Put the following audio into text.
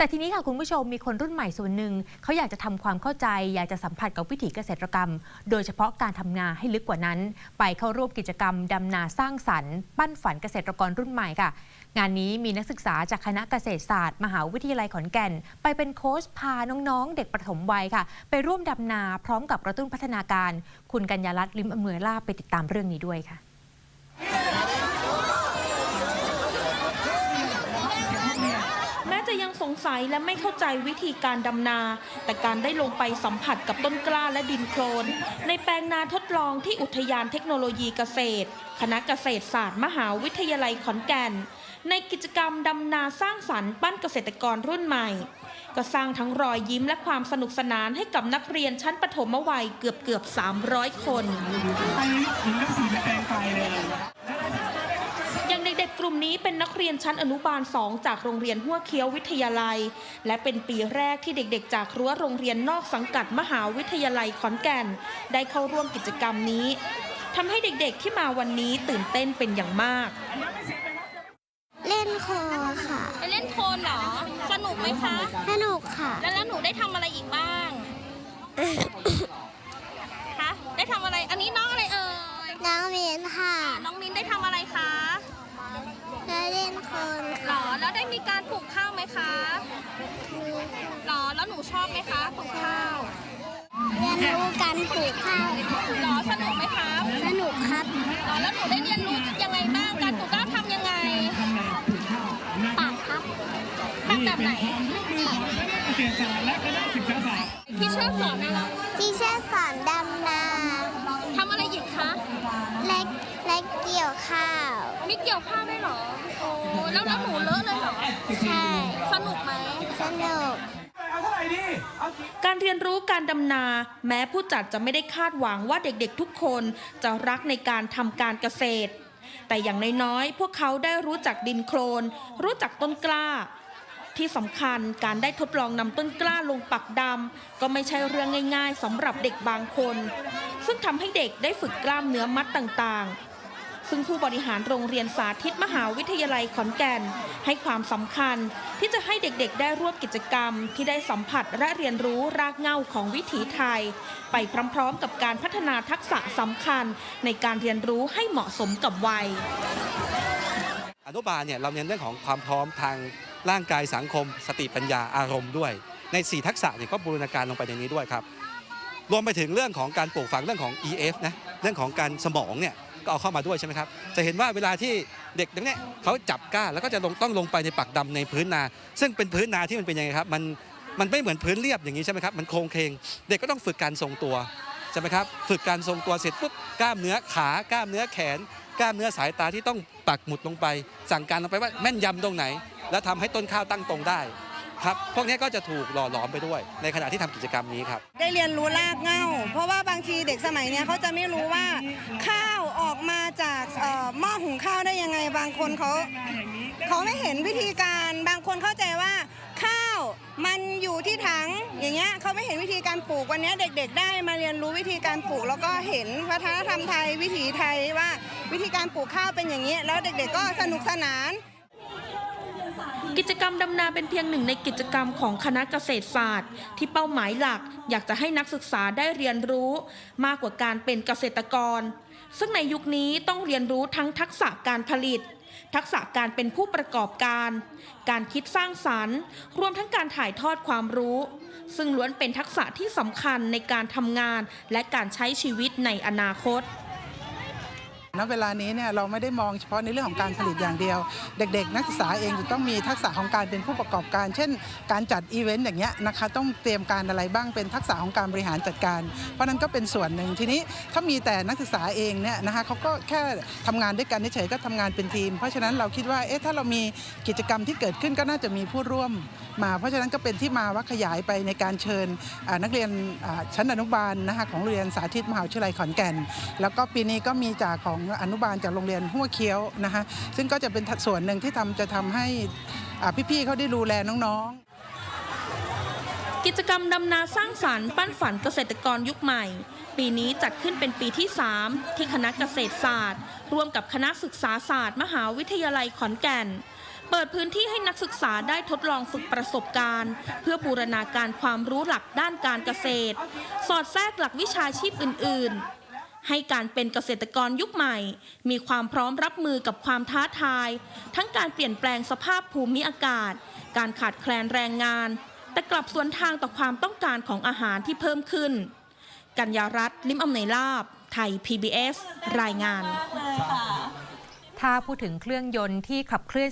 แต่ทีนี้ค่ะคุณผู้ชมมีคนรุ่นใหม่ส่วนหนึ่งเขาอยากจะทำความเข้าใจ อยากจะสัมผัสกับวิถีเกษตรกรรม โดยเฉพาะการทำนาให้ลึกกว่านั้น ไปเข้าร่วมกิจกรรมดำนาสร้างสรรค์ ปั้นฝันเกษตรกรรุ่นใหม่ค่ะ งานนี้มีนักศึกษาจากคณะเกษตรศาสตร์ มหาวิทยาลัยขอนแก่น ไปเป็นโค้ชพาน้องๆ เด็กประถมวัยค่ะ ไปร่วมดำนาพร้อมกับกระตุ้นพัฒนาการ คุณกัญญาลัตน์ลิมอำนวยลาไปติดตามเรื่องนี้ด้วยค่ะ แม้จะยัง สงสัยและไม่เข้าใจวิธีการดำนา แต่การได้ลงไปสัมผัสกับต้นกล้าและดินโคลน ในแปลงนาทดลองที่อุทยานเทคโนโลยีเกษตร คณะเกษตรศาสตร์มหาวิทยาลัยขอนแก่น ในกิจกรรมดำนาสร้างสรรค์ปั้นเกษตรกรรุ่นใหม่ ก็สร้างทั้งรอยยิ้มและความสนุกสนานให้กับนักเรียนชั้นประถมวัยเกือบเกือบ300 คนไปถึงหนังสือแปลงไฟเลย เด็กๆกลุ่มนี้เป็นนักเรียนชั้นอนุบาล 2 จากโรงเรียนหัวเคี้ยววิทยาลัย และเป็นปีแรกที่เด็กๆ จากรั้วโรงเรียนนอกสังกัดมหาวิทยาลัยขอนแก่น ได้เข้าร่วมกิจกรรมนี้ทำให้เด็กๆที่มาวันนี้ตื่นเต้นเป็นอย่างมาก เล่นโคค่ะ ไปเล่นโคลนเหรอ สนุกไหมคะ สนุกค่ะ แล้วแล้วหนูได้ทำอะไรอีกบ้างคะ ได้ทำอะไร อันนี้น้องอะไรเอ่ย น้องเมียนค่ะ น้องมินได้ทำอะไรคะ ได้เล่นโคนหรอ แล้วได้มีการปลูกข้าวไหมคะหรอ แล้วหนูชอบไหมคะปลูกข้าวเรียนรู้การปลูกข้าวหรอสนุกไหมคะสนุกครับหรอแล้วหนูได้เรียนรู้ยังไงบ้างการปลูกข้าวทำยังไงปากครับทำแบบไหนเกษตรศาสตร์และคณะศึกษาศาสตร์ที่ชอบสอนอะไรที่เชื่อสอนดำนาทำอะไรอีกคะและและเกี่ยวข้าวมีเกี่ยวข้าวด้วยเหรอ โอ้แล้วแล้วหนูเลอะเลยเหรอ ใช่ สนุกไหมสนุก เอาเท่าไหร่ดีเอากี่ การเรียนรู้การดำนา แม้ผู้จัดจะไม่ได้คาดหวังว่าเด็กๆทุกคนจะรักในการทำการเกษตร แต่อย่างน้อยๆพวกเขาได้รู้จักดินโคลน รู้จักต้นกล้า ที่สำคัญการได้ทดลองนำต้นกล้าลงปักดำก็ไม่ใช่เรื่องง่าย ๆสำหรับเด็กบางคน ซึ่งทำให้เด็กได้ฝึกกล้ามเนื้อมัดต่างๆ ซึ่งผู้บริหารโรงเรียนสาธิตมหาวิทยาลัยขอนแก่น ให้ความสำคัญที่จะให้เด็กๆ ได้ร่วมกิจกรรม ที่ได้สัมผัสและเรียนรู้รากเหง้าของวิถีไทย ไปพร้อมๆ กับการพัฒนาทักษะสำคัญ ในการเรียนรู้ให้เหมาะสมกับวัย อนุบาลเนี่ยเราเน้นเรื่องของความพร้อมทางร่างกายสังคม สติปัญญาอารมณ์ด้วย ใน 4 ทักษะเนี่ยก็บูรณาการลงไปในนี้ด้วยครับรวมไปถึงเรื่องของการปลูกฝังเรื่องของ EF นะเรื่องของการสมองเนี่ย ก็เอาเข้ามาด้วยใช่ไหมครับ จะเห็นว่าเวลาที่เด็กเนี่ยเขาจับก้าแล้วก็จะลงต้องลงไปในปักดำในพื้นนา ซึ่งเป็นพื้นนาที่มันเป็นยังไงครับ มันมันไม่เหมือนพื้นเรียบอย่างนี้ใช่ไหมครับ มันโครงเคง เด็กก็ต้องฝึกการทรงตัวใช่ไหมครับ ฝึกการทรงตัวเสร็จปุ๊บกล้ามเนื้อขากล้ามเนื้อแขน กล้ามเนื้อสายตาที่ต้องปักหมุดลงไป สั่งการลงไปว่าแม่นยำตรงไหน แล้วทำให้ต้นข้าวตั้งตรงได้ ครับพวกนี้ก็จะถูกหล่อหลอมไปด้วย ในขณะที่ทำกิจกรรมนี้ครับได้เรียนรู้รากเหง้า เพราะว่าบางทีเด็กสมัยนี้เขาจะไม่รู้ว่าข้าวออกมาจากหม้อหุงข้าวได้ยังไง บางคนเขาเขาไม่เห็นวิธีการบางคนเข้าใจว่าข้าวมันอยู่ที่ถังอย่างเงี้ยเขาไม่เห็นวิธีการปลูกวันนี้เด็ก ๆ ได้มาเรียนรู้วิธีการปลูก แล้วก็เห็นวัฒนธรรมไทยวิถีไทยว่า วิธีการปลูกข้าวเป็นอย่างนี้ แล้วเด็ก ๆ ก็สนุกสนาน กิจกรรมดำนาเป็นเพียงหนึ่งในกิจกรรมของคณะเกษตรศาสตร์ ที่เป้าหมายหลักอยากจะให้นักศึกษาได้เรียนรู้ มากกว่าการเป็นเกษตรกร ซึ่งในยุคนี้ต้องเรียนรู้ทั้งทักษะการผลิต ทักษะการเป็นผู้ประกอบการ การคิดสร้างสรรค์ รวมทั้งการถ่ายทอดความรู้ ซึ่งล้วนเป็นทักษะที่สำคัญในการทำงานและการใช้ชีวิตในอนาคต ณเวลานี้เนี่ยเราไม่ได้มองเฉพาะในเรื่องของการผลิตอย่างเดียว เด็ก ๆ นักศึกษาเองจะต้องมีทักษะของการเป็นผู้ประกอบการ เช่น การจัดอีเวนต์อย่างเงี้ยนะคะต้องเตรียมการอะไรบ้างเป็นทักษะของการบริหารจัดการ เพราะนั้นก็เป็นส่วนหนึ่งทีนี้ถ้ามีแต่นักศึกษาเองเนี่ยนะคะเขาก็แค่ทำงานด้วยกันเฉยๆก็ทำงานเป็นทีม เพราะฉะนั้นเราคิดว่าเอ๊ะถ้าเรามีกิจกรรมที่เกิดขึ้นก็น่าจะมีผู้ร่วมมา เพราะฉะนั้นก็เป็นที่มาว่าขยายไปในการเชิญนักเรียนชั้นอนุบาลนะคะของโรงเรียนสาธิตมหาวิทยาลัยขอนแก่น แล้วก็ปีนี้ก็มีจากของอนุบาลจากโรงเรียนหัวเคี้ยวนะคะซึ่งก็จะเป็นส่วนหนึ่งที่ทำจะทำให้พี่ๆเขาได้ดูแลน้องๆ กิจกรรมดำนาสร้างสรรค์ปั้นฝันเกษตรกรยุคใหม่ ปีนี้จัดขึ้นเป็นปีที่ 3 ที่คณะเกษตรศาสตร์ ร่วมกับคณะศึกษาศาสตร์ มหาวิทยาลัยขอนแก่นเปิดพื้นที่ให้นักศึกษาได้ทดลองฝึกประสบการณ์ เพื่อบูรณาการความรู้หลักด้านการเกษตร สอดแทรกหลักวิชาชีพอื่น ๆ ให้การเป็นเกษตรกรยุคใหม่ มีความพร้อมรับมือกับความท้าทาย ทั้งการเปลี่ยนแปลงสภาพภูมิอากาศ การขาดแคลนแรงงาน แต่กลับสวนทางต่อความต้องการของอาหารที่เพิ่มขึ้น กัญญารัตน์ลิมอำนวยลาบ ไทย PBS รายงานถ้าพูดถึงเครื่องยนต์ที่ขับเคลื่อน